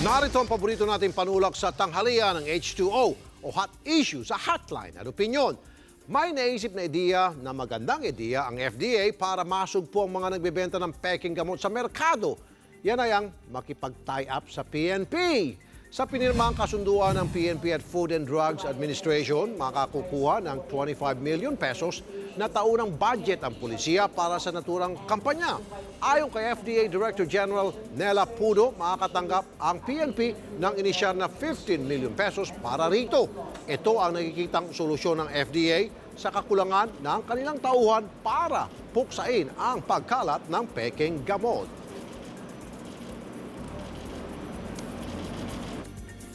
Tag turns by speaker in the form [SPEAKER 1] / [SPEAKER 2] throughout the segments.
[SPEAKER 1] Narito ang paborito nating panulak sa tanghalian ng H2O o hot issue sa hotline at opinion. May naisip na ideya na magandang ideya ang FDA para masugpo ang mga nagbebenta ng peking gamot sa merkado. Yan ay ang makipag-tie up sa PNP. Sa pinirmang kasunduan ng PNP at Food and Drugs Administration, makakukuha ng 25 million pesos na taunang budget ang pulisya para sa naturang kampanya. Ayon kay FDA Director General Nela Pudo, makakatanggap ang PNP ng inisyal na 15 million pesos para rito. Ito ang nakikitang solusyon ng FDA sa kakulangan ng kanilang tauhan para puksain ang pagkalat ng peking gamot.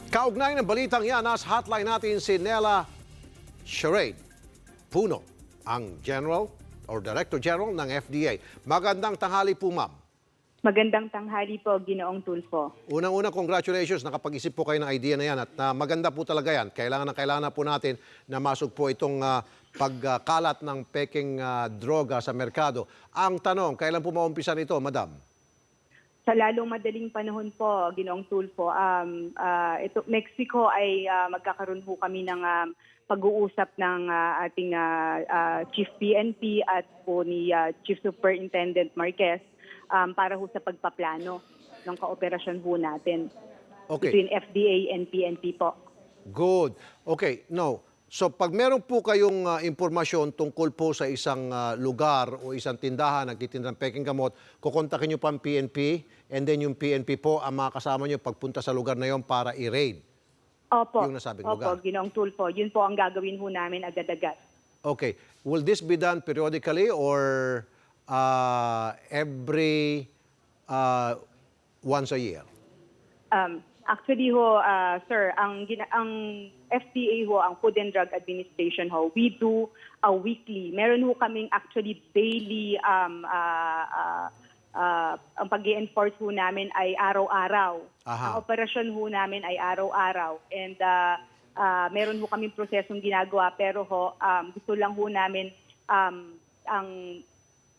[SPEAKER 1] Kaugnay ng balitang yan, nasa hotline natin si Nela Charade Puno, ang General or Director General ng FDA. Magandang tanghali po, ma'am.
[SPEAKER 2] Magandang tanghali po, Ginoong Tulfo.
[SPEAKER 1] Unang-una, congratulations. Nakapag-isip po kayo ng idea na yan at ah, maganda po talaga yan. Kailangan na kailangan na po natin na masok po itong ah, pagkalat ng peking ah, droga sa merkado. Ang tanong, kailan po maumpisa nito, madam?
[SPEAKER 2] Sa lalong madaling panahon po, Ginoong Tulfo, um, ah, ito, Mexico ay ah, magkakaroon po kami ng um, pag-uusap ng ah, ating ah, ah, Chief PNP at po ni ah, Chief Superintendent Marquez um, para ho sa pagpaplano ng kooperasyon ho natin
[SPEAKER 1] Okay.
[SPEAKER 2] between FDA and PNP po.
[SPEAKER 1] Good. Okay, no. So pag meron po kayong ah, impormasyon tungkol po sa isang ah, lugar o isang tindahan nagtitinda ng peking gamot, kukontakin nyo pa ang PNP and then yung PNP po ang mga kasama nyo pagpunta sa lugar na yon para i-raid.
[SPEAKER 2] Opo,
[SPEAKER 1] Yung nasabing
[SPEAKER 2] opo,
[SPEAKER 1] lugar.
[SPEAKER 2] Ginoong Tulfo. Yun po ang gagawin ho namin agad-agad.
[SPEAKER 1] Okay. Will this be done periodically or uh, every uh, once a year?
[SPEAKER 2] Um, actually ho, uh, sir, ang, ang FDA ho, ang Food and Drug Administration ho, we do a weekly. Meron ho kaming actually daily, um, uh, uh, uh, ang pag enforce ho namin ay araw-araw.
[SPEAKER 1] Aha.
[SPEAKER 2] Ang operasyon ho namin ay araw-araw. And uh, uh, meron ho kaming prosesong ginagawa, pero ho, um, gusto lang ho namin um, ang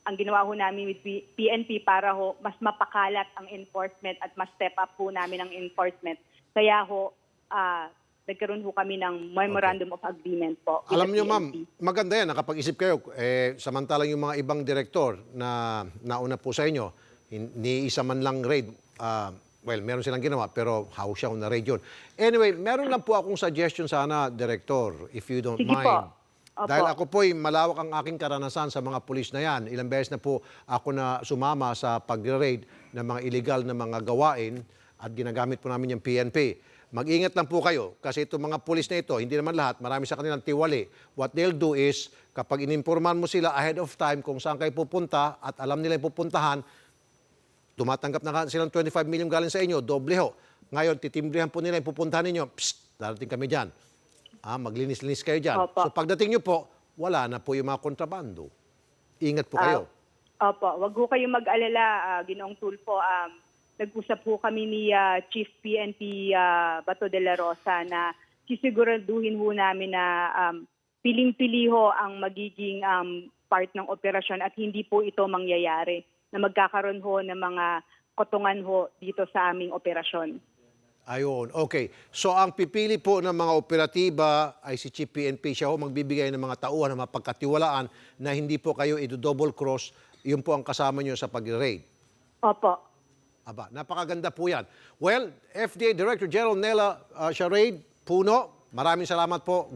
[SPEAKER 2] ang ginawa ho namin with PNP para ho mas mapakalat ang enforcement at mas step up ho namin ang enforcement. Kaya ho, ah, nagkaroon ho kami ng memorandum of agreement po.
[SPEAKER 1] Alam nyo, ma'am, maganda yan. Nakapag-isip kayo. Eh, samantalang yung mga ibang direktor na nauna po sa inyo, ni isa man lang raid. ah, well, meron silang ginawa, pero house siya na raid yun. Anyway, meron lang po akong suggestion sana, Director, if you don't
[SPEAKER 2] Sige
[SPEAKER 1] mind.
[SPEAKER 2] po. Opo.
[SPEAKER 1] Dahil ako po'y malawak ang aking karanasan sa mga pulis na yan. Ilang beses na po ako na sumama sa pag-raid ng mga illegal na mga gawain at ginagamit po namin yung PNP. Mag-ingat lang po kayo kasi itong mga pulis na ito, hindi naman lahat, marami sa kanilang tiwali. What they'll do is, kapag inimporman mo sila ahead of time kung saan kayo pupunta at alam nila yung pupuntahan, tumatanggap na silang 25 million galing sa inyo, doble ho. Ngayon, titimbrihan po nila yung pupuntahan ninyo, Psst, darating kami dyan. Ah, maglinis-linis kayo dyan.
[SPEAKER 2] Opo.
[SPEAKER 1] So pagdating nyo po, wala na po yung mga kontrabando. Ingat po kayo.
[SPEAKER 2] Ah, opo, wag ho kayong mag-alala, ah, Ginoong Tulfo. Um, nag-usap po kami ni ah, Chief PNP ah, Bato de la Rosa na sisiguraduhin ho namin na um, piling-pili ho ang magiging um, part ng operasyon at hindi po ito mangyayari na magkakaroon ho ng mga kotongan ho dito sa aming operasyon.
[SPEAKER 1] Ayun, okay. So ang pipili po ng mga operatiba ay si Chief PNP. Siya ho magbibigay ng mga tauhan na mapagkatiwalaan na hindi po kayo i-double cross. Yun po ang kasama nyo sa pag-raid.
[SPEAKER 2] Opo.
[SPEAKER 1] Aba, napakaganda po yan. Well, FDA Director General Nela uh, Charade Puno, maraming salamat po.